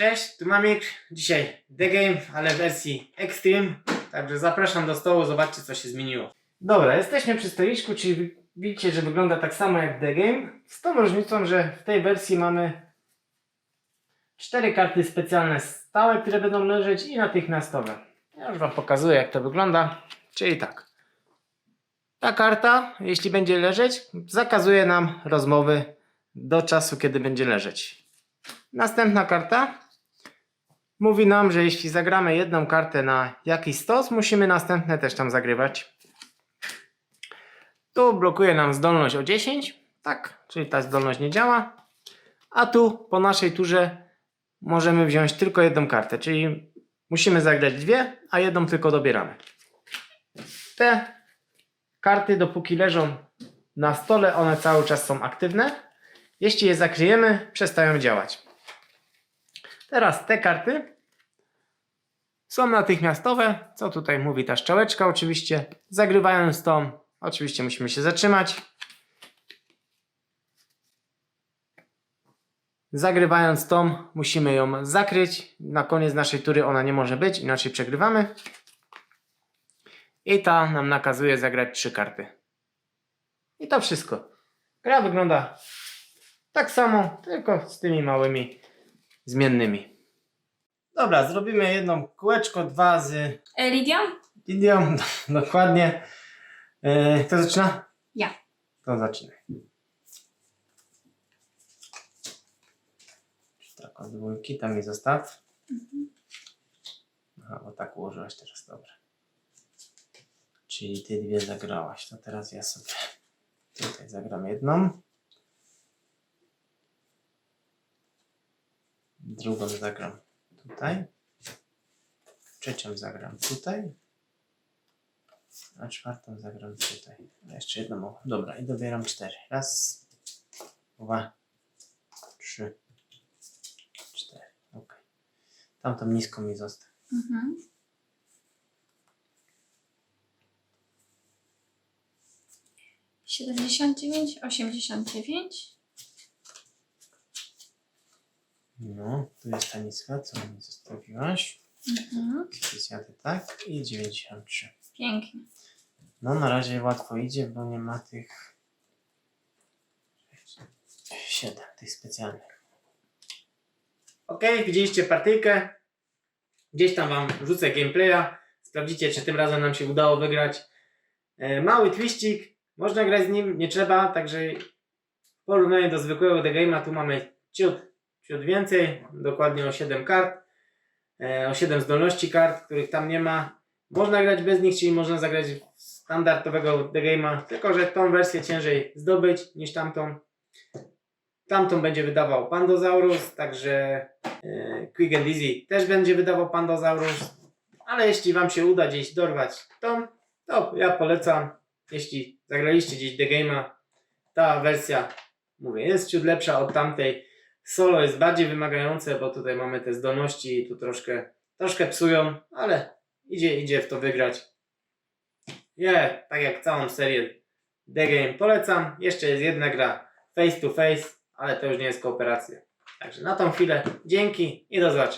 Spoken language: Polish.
Cześć, tu Mamik. Dzisiaj The Game, ale w wersji Extreme. Także zapraszam do stołu, zobaczcie co się zmieniło. Dobra, jesteśmy przy stoliczku, czyli wi- widzicie, że wygląda tak samo jak The Game. Z tą różnicą, że w tej wersji mamy cztery karty specjalne stałe, które będą leżeć i natychmiastowe. Ja już Wam pokazuję jak to wygląda. Czyli tak. Ta karta, jeśli będzie leżeć, zakazuje nam rozmowy do czasu, kiedy będzie leżeć. Następna karta mówi nam, że jeśli zagramy jedną kartę na jakiś stos, musimy następne też tam zagrywać. Tu blokuje nam zdolność o 10, tak, czyli ta zdolność nie działa. A tu po naszej turze możemy wziąć tylko jedną kartę, czyli musimy zagrać dwie, a jedną tylko dobieramy. Te karty, dopóki leżą na stole, one cały czas są aktywne. Jeśli je zakryjemy, przestają działać. Teraz te karty są natychmiastowe. Co tutaj mówi ta szczałeczka oczywiście. Zagrywając tą, oczywiście musimy się zatrzymać. Zagrywając tą, musimy ją zakryć. Na koniec naszej tury ona nie może być, inaczej przegrywamy. I ta nam nakazuje zagrać trzy karty. I to wszystko. Gra wygląda tak samo, tylko z tymi małymi zmiennymi. Dobra, zrobimy jedno kółeczko, dwa z E, Lidia? Lidią, dokładnie. E, Kto zaczyna? Ja. To zaczyna. Tak, od dwójki, tam mi zostaw. Aha, bo tak ułożyłaś teraz, dobra. Czyli ty dwie zagrałaś, to teraz ja sobie tutaj zagram jedną. Drugą zagram tutaj. Trzecią zagram tutaj. A czwartą zagram tutaj. Jeszcze jedną mogę. Dobra, i dobieram cztery. Raz, dwa, trzy, cztery. Ok. Tamtą nisko mi zostaw. Mhm. Siedemdziesiąt dziewięć, osiemdziesiąt dziewięć. No, tu jest ta niska, co mi zostawiłaś. Mhm. Zjadę tak. I 93. Pięknie. No, na razie łatwo idzie, bo nie ma tych 7 tych specjalnych. Ok, widzieliście partyjkę. Gdzieś tam Wam wrzucę gameplaya. Sprawdzicie, czy tym razem nam się udało wygrać. E, mały twiścik. Można grać z nim, nie trzeba. Także w porównaniu do zwykłego The Game'a tu mamy ciut, ciut więcej. Dokładnie o 7 kart. E, o 7 zdolności kart, których tam nie ma. Można grać bez nich, czyli można zagrać standardowego The Game'a, tylko że tą wersję ciężej zdobyć niż tamtą. Tamtą będzie wydawał Pandosaurus, także e, Quick and Easy też będzie wydawał Pandosaurus. Ale jeśli Wam się uda gdzieś dorwać tą, to ja polecam. Jeśli zagraliście gdzieś The Game'a, ta wersja, mówię, jest ciut lepsza od tamtej. Solo jest bardziej wymagające, bo tutaj mamy te zdolności i tu troszkę, troszkę psują, ale idzie, idzie w to wygrać. Ja, tak jak całą serię The Game polecam. Jeszcze jest jedna gra face to face, ale to już nie jest kooperacja. Także na tą chwilę dzięki i do zobaczenia.